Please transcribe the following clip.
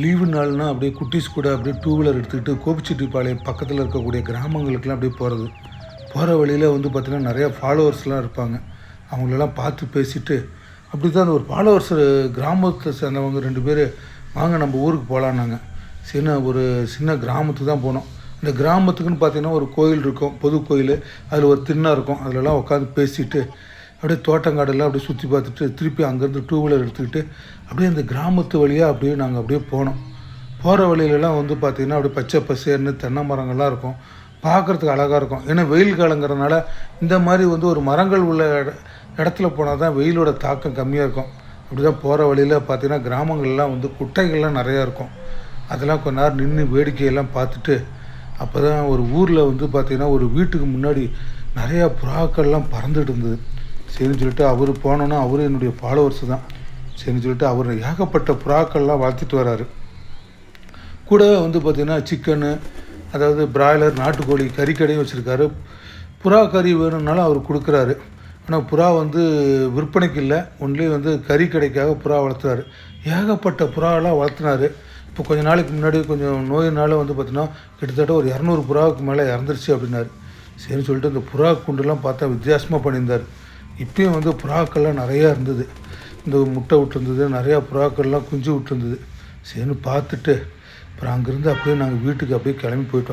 Leave நாள்னா அப்படியே குட்டீஸ் கூட அப்படியே டூ வீலர் எடுத்துக்கிட்டு கோபிச்செட்டிப்பாளையம் பக்கத்தில் இருக்கக்கூடிய கிராமங்களுக்கெல்லாம் அப்படியே போகிறது போகிற வழியில் வந்து பார்த்திங்கன்னா நிறையா ஃபாலோவர்ஸ்லாம் இருப்பாங்க. அவங்களெல்லாம் பார்த்து பேசிட்டு அப்படி தான் அந்த ஒரு ஃபாலோவர்ஸ் கிராமத்தை சேர்ந்தவங்க ரெண்டு பேர் வாங்க நம்ம ஊருக்கு போகலான்னாங்க சின்ன ஒரு சின்ன கிராமத்துக்கு தான் போனோம். அந்த கிராமத்துக்குன்னு பார்த்தீங்கன்னா ஒரு கோயில் இருக்கும் பொது கோயில். அதில் ஒரு திண்ணை இருக்கும். அதிலலாம் உட்காந்து பேசிட்டு அப்படியே தோட்டங்காடெல்லாம் அப்படியே சுற்றி பார்த்துட்டு திருப்பி அங்கேருந்து டூ வீலர் எடுத்துக்கிட்டு அப்படியே அந்த கிராமத்து வழியாக அப்படியே நாங்கள் அப்படியே போனோம். போகிற வழியிலலாம் வந்து பார்த்திங்கன்னா அப்படியே பச்சை பசேர்னு தென்னை மரங்கள்லாம் இருக்கும். பார்க்குறதுக்கு அழகாக இருக்கும். ஏன்னா வெயில் காலங்கிறதுனால இந்த மாதிரி வந்து ஒரு மரங்கள் உள்ள இட இடத்துல போனால் தான் வெயிலோட தாக்கம் கம்மியாக இருக்கும். அப்படி தான் போகிற வழியில் பார்த்தீங்கன்னா கிராமங்கள்லாம் வந்து குட்டைகள்லாம் நிறையா இருக்கும். அதெல்லாம் கொஞ்ச நேரம் நின்று வேடிக்கையெல்லாம் பார்த்துட்டு அப்போ தான் ஒரு ஊரில் வந்து பார்த்திங்கன்னா ஒரு வீட்டுக்கு முன்னாடி நிறையா புறாக்கள்லாம் பறந்துட்டு இருந்தது. சரின்னு சொல்லிட்டு அவர் போனோன்னா அவரும் என்னுடைய ஃபாலோவர்ஸ் தான். சரின்னு சொல்லிட்டு அவர் ஏகப்பட்ட புறாக்கள்லாம் வளர்த்துட்டு வராரு. கூட வந்து பார்த்திங்கன்னா சிக்கனு அதாவது பிராய்லர் நாட்டுக்கோழி கறிக்கடையும் வச்சுருக்காரு. புறா கறி வேணும்னாலும் அவர் கொடுக்குறாரு. ஆனால் புறா வந்து விற்பனைக்கு இல்லை. ஒன்லி வந்து கறி கடைக்காக புறா வளர்த்துறாரு. ஏகப்பட்ட புறாவெல்லாம் வளர்த்துனாரு. இப்போ கொஞ்ச நாளைக்கு முன்னாடி கொஞ்சம் நோயினால வந்து பார்த்தீங்கன்னா கிட்டத்தட்ட ஒரு இரநூறு புறாவுக்கு மேலே இறந்துருச்சு அப்படின்னாரு. சரின்னு சொல்லிட்டு அந்த புறா குண்டுலாம் பார்த்தா வித்தியாசமாக பண்ணியிருந்தார். இப்பயும் வந்து புறாக்கள்லாம் நிறையா இருந்தது. இந்த முட்டை விட்டுருந்தது நிறையா புறாக்கள்லாம் குஞ்சு விட்டுருந்தது. சரின்னு பார்த்துட்டு அப்புறம் அங்கேருந்து அப்படியே நாங்கள் வீட்டுக்கு அப்படியே கிளம்பி போயிட்டோம்.